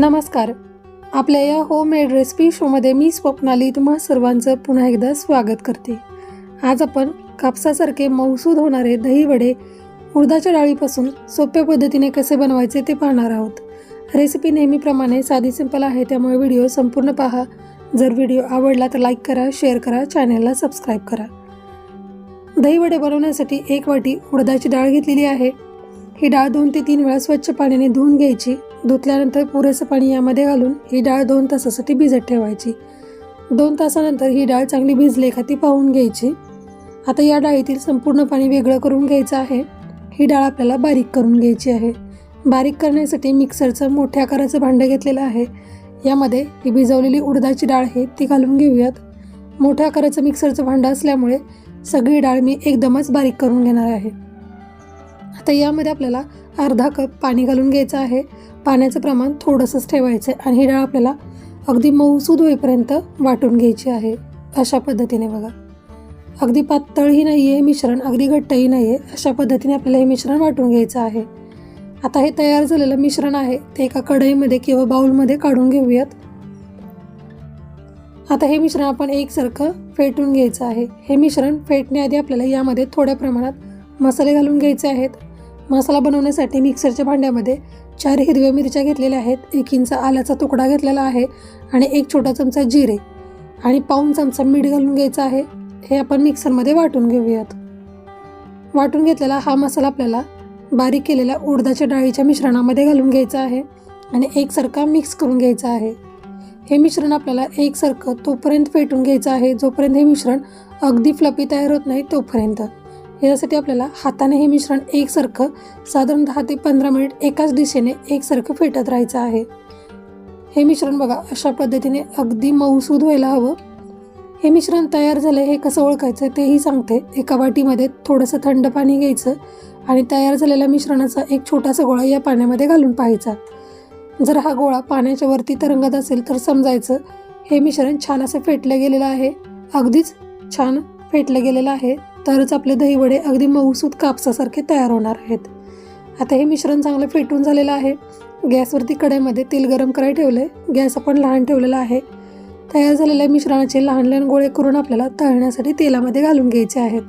नमस्कार. आपल्या या होममेड रेसिपी शोमध्ये मी स्वप्नाली तुम्हा सर्वांचं पुन्हा एकदा स्वागत करते. आज आपण कापसासारखे मौसूद होणारे दहीवडे उडदाच्या डाळीपासून सोप्या पद्धतीने कसे बनवायचे ते पाहणार आहोत. रेसिपी नेहमीप्रमाणे साधी सिंपल आहे त्यामुळे व्हिडिओ संपूर्ण पहा. जर व्हिडिओ आवडला तर लाईक करा शेअर करा चॅनलला सबस्क्राईब करा. दहीवडे बनवण्यासाठी एक वाटी उडदाची डाळ घेतलेली आहे. ही डाळ दोन ते तीन वेळा स्वच्छ पाण्याने धुवून घ्यायची. धुतल्यानंतर पुरेसं पाणी यामध्ये घालून ही डाळ दोन तासासाठी भिजत ठेवायची. दोन तासानंतर ही डाळ चांगली भिजले का ती पाहून घ्यायची. आता या डाळीतील संपूर्ण पाणी वेगळं करून घ्यायचं आहे. ही डाळ आपल्याला बारीक करून घ्यायची आहे. बारीक करण्यासाठी मिक्सरचं मोठ्या आकाराचं भांडं घेतलेलं आहे. यामध्ये ही भिजवलेली उडदाची डाळ आहे ती घालून घेऊयात. मोठ्या आकाराचं मिक्सरचं भांडं असल्यामुळे सगळी डाळ मी एकदमच बारीक करून घेणार आहे. आता यामध्ये आपल्याला अर्धा कप पाणी घालून घ्यायचं आहे. पाण्याचं प्रमाण थोडंसंच ठेवायचं आहे आणि ही डाळ आपल्याला अगदी मऊसूद होईपर्यंत वाटून घ्यायची आहे. अशा पद्धतीने बघा. अगदी पातळही नाही आहे मिश्रण अगदी घट्टही नाही आहे अशा पद्धतीने आपल्याला हे मिश्रण वाटून घ्यायचं आहे. आता हे तयार झालेलं मिश्रण आहे ते एका कढईमध्ये किंवा बाऊलमध्ये काढून घेऊयात. आता हे मिश्रण आपण एकसारखं फेटून घ्यायचं आहे. हे मिश्रण फेटण्याआधी आपल्याला यामध्ये थोड्या प्रमाणात मसाले घालून घ्यायचे आहेत. मसाला बनवण्यासाठी मिक्सरच्या भांड्यामध्ये चार हिरव्या मिरच्या घेतलेल्या आहेत एक इंच आल्याचा तुकडा घेतलेला आहे आणि एक छोटा चमचा जिरे आणि पाऊन चमचा मीठ घालून घ्यायचं आहे. हे आपण मिक्सरमध्ये वाटून घेऊयात. वाटून घेतलेला हा मसाला आपल्याला बारीक केलेल्या उडदाच्या डाळीच्या मिश्रणामध्ये घालून घ्यायचा आहे आणि एकसारखा मिक्स करून घ्यायचा आहे. हे मिश्रण आपल्याला एकसारखं तोपर्यंत पेटून घ्यायचं आहे जोपर्यंत हे मिश्रण अगदी फ्लपी तयार होत नाही तोपर्यंत. यासाठी आपल्याला हाताने हे मिश्रण एकसारखं साधारण दहा ते पंधरा मिनिट एकाच दिशेने एकसारखं फेटत राहायचं आहे. हे मिश्रण बघा अशा पद्धतीने अगदी मऊसूद व्हायला हवं. हे मिश्रण तयार झालं हे कसं ओळखायचं तेही सांगते. एका वाटीमध्ये थोडंसं थंड पाणी घ्यायचं आणि तयार झालेल्या मिश्रणाचा एक छोटासा गोळा या पाण्यामध्ये घालून पाहायचा. जर हा गोळा पाण्याच्या वरती तरंगत असेल तर समजायचं हे मिश्रण छान असं फेटलं गेलेलं आहे. अगदीच छान फेटलं गेलेलं आहे. तरच आपले दहीवडे अगदी मऊसूत कापसासारखे तयार होणार आहेत. आता हे मिश्रण चांगलं फेटून झालेलं आहे. गॅसवरती कढईमध्ये तेल गरम करायला ठेवलं आहे गॅस आपण लहान ठेवलेला आहे. तयार झालेल्या मिश्रणाचे लहान लहान गोळे करून आपल्याला तळण्यासाठी तेलामध्ये घालून घ्यायचे आहेत.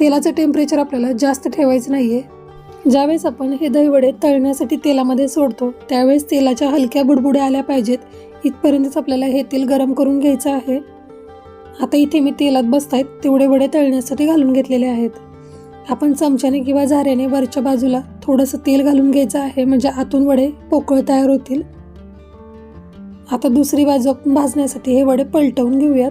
तेलाचं टेम्परेचर आपल्याला जास्त ठेवायचं नाही आहे ज्यावेळेस आपण हे दहीवडे तळण्यासाठी तेलामध्ये सोडतो त्यावेळेस तेलाच्या हलक्या बुडबुड्या आल्या पाहिजेत. इथपर्यंतच आपल्याला हे तेल गरम करून घ्यायचं आहे. आता इथे मी तेलात बसतायत तेवढे वडे तळण्यासाठी घालून घेतलेले आहेत. आपण चमच्याने किंवा झाऱ्याने वरच्या बाजूला थोडंसं तेल घालून घ्यायचं आहे म्हणजे आतून वडे पोकळ तयार होतील. आता दुसरी बाजू आपण भाजण्यासाठी हे वडे पलटवून घेऊयात.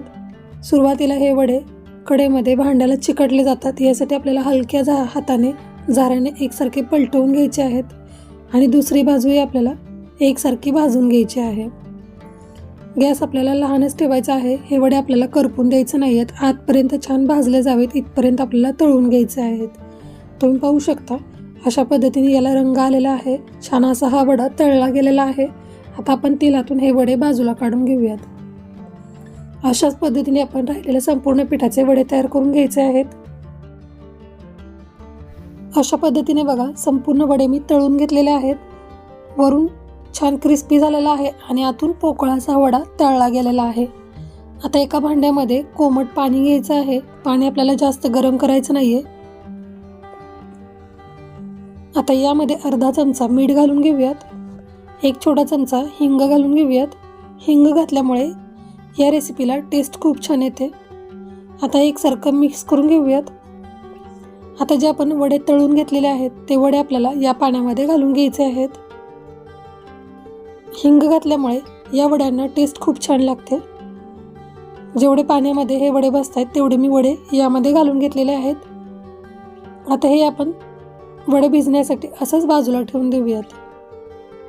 सुरुवातीला हे वडे कडेमध्ये भांड्याला चिकटले जातात यासाठी आपल्याला हलक्या झा हाताने झाऱ्याने एकसारखे पलटवून घ्यायचे आहेत. आणि दुसरी बाजूही आपल्याला एकसारखी भाजून घ्यायची आहे. गॅस आपल्याला लहानच ठेवायचा आहे. हे वडे आपल्याला करपून द्यायचं नाही आहेत आतपर्यंत छान भाजले जावेत. इथपर्यंत आपल्याला तळून घ्यायचे आहेत. तुम्ही पाहू शकता अशा पद्धतीने याला रंग आलेला आहे. छान असा हा वडा तळला गेलेला आहे. आता आपण तेलातून हे वडे बाजूला काढून घेऊयात. अशाच पद्धतीने आपण राहिलेले संपूर्ण पिठाचे वडे तयार करून घ्यायचे आहेत. अशा पद्धतीने बघा संपूर्ण वडे मी तळून घेतलेले आहेत. वरून छान क्रिस्पी झालेला आहे आणि आतून पोकळाचा वडा तळला गेलेला आहे. आता एका भांड्यामध्ये कोमट पाणी घ्यायचं आहे. पाणी आपल्याला जास्त गरम करायचं नाही आहे आता यामध्ये अर्धा चमचा मीठ घालून घेऊयात. एक छोटा चमचा हिंग घालून घेऊयात. हिंग घातल्यामुळे या रेसिपीला टेस्ट खूप छान येते. आता एकसारखं मिक्स करून घेऊयात. आता जे आपण वडे तळून घेतलेले आहेत ते वडे आपल्याला या पाण्यामध्ये घालून घ्यायचे आहेत. हिंग घातल्यामुळे या वड्यांना टेस्ट खूप छान लागते. जेवढे पाण्यामध्ये हे वडे बसत आहेत तेवढे मी वडे यामध्ये घालून घेतलेले आहेत. आता हे आपण वडे भिजण्यासाठी असंच बाजूला ठेवून देऊयात.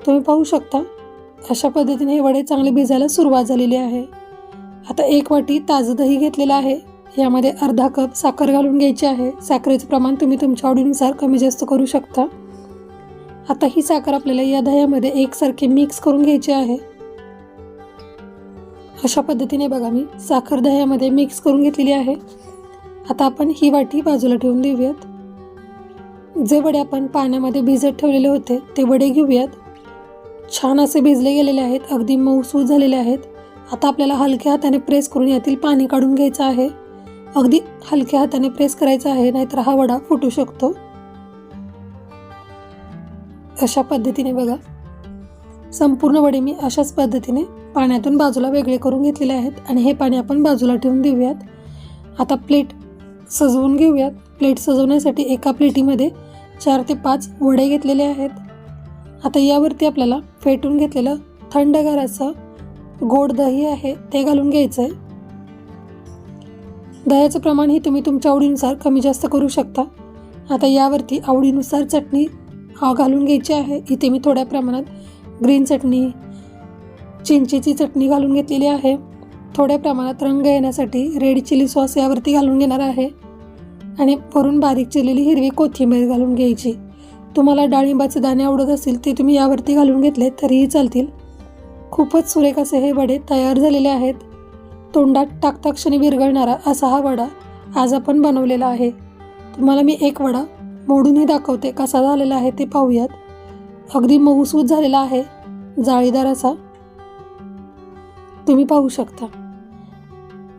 तुम्ही पाहू शकता अशा पद्धतीने हे वडे चांगले भिजायला सुरुवात झालेली आहे. आता एक वाटी ताजं दही घेतलेलं आहे. यामध्ये अर्धा कप साखर घालून घ्यायची आहे. साखरेचं प्रमाण तुम्ही तुमच्या आवडीनुसार कमी जास्त करू शकता. आता ही साखर आपल्याला या दह्यामध्ये एकसारखे मिक्स करून घ्यायची आहे. अशा पद्धतीने बघा मी साखर दह्यामध्ये मिक्स करून घेतलेली आहे. आता आपण ही वाटी बाजूला ठेवून देऊयात. जे वडे आपण पाण्यामध्ये भिजत ठेवलेले होते ते वडे घेऊयात. छान असे भिजले गेलेले आहेत अगदी मऊसूद झालेले आहेत. आता आपल्याला हलक्या हाताने प्रेस करून यातील पाणी काढून घ्यायचं आहे. अगदी हलक्या हाताने प्रेस करायचं आहे नाहीतर हा वडा फुटू शकतो. अशा पद्धतीने बघा. संपूर्ण वडे मी अशाच पद्धतीने पाण्यातून बाजूला वेगळे करून घेतलेले आहेत आणि हे पाणी आपण बाजूला ठेवून देऊयात. आता प्लेट सजवून घेऊयात. प्लेट सजवण्यासाठी एका प्लेटीमध्ये चार ते पाच वडे घेतलेले आहेत. आता यावरती आपल्याला फेटून घेतलेलं थंडगार असं गोड दही आहे ते घालून घ्यायचं आहे दह्याचं प्रमाणही तुम्ही तुमच्या आवडीनुसार कमी जास्त करू शकता. आता यावरती आवडीनुसार चटणी घालून घ्यायची आहे. इथे मी थोड्या प्रमाणात ग्रीन चटणी चिंचेची चटणी घालून घेतलेली आहे. थोड्या प्रमाणात रंग येण्यासाठी रेड चिली सॉस यावरती घालून घेणार आहे. आणि वरून बारीक चिरलेली हिरवी कोथिंबीर घालून घ्यायची. तुम्हाला डाळिंबाचे दाणे आवडत असतील ते तुम्ही यावरती घालून घेतले तरीही चालतील. खूपच सुरेख असे हे वडे तयार झालेले आहेत. तोंडात टाकता क्षणी विरघळणारा असा हा वडा आज आपण बनवलेला आहे. तुम्हाला मी एक वडा मोडूनही दाखवते. कसा झालेला आहे ते पाहूयात. अगदी मऊसूद झालेला आहे जाळीदार असा तुम्ही पाहू शकता.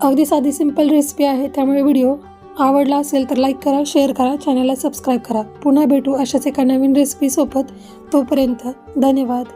अगदी साधी सिंपल रेसिपी आहे. त्यामुळे व्हिडिओ आवडला असेल तर लाईक करा शेअर करा चॅनलला सबस्क्राईब करा. पुन्हा भेटू अशाच एका नवीन रेसिपीसोबत तोपर्यंत धन्यवाद.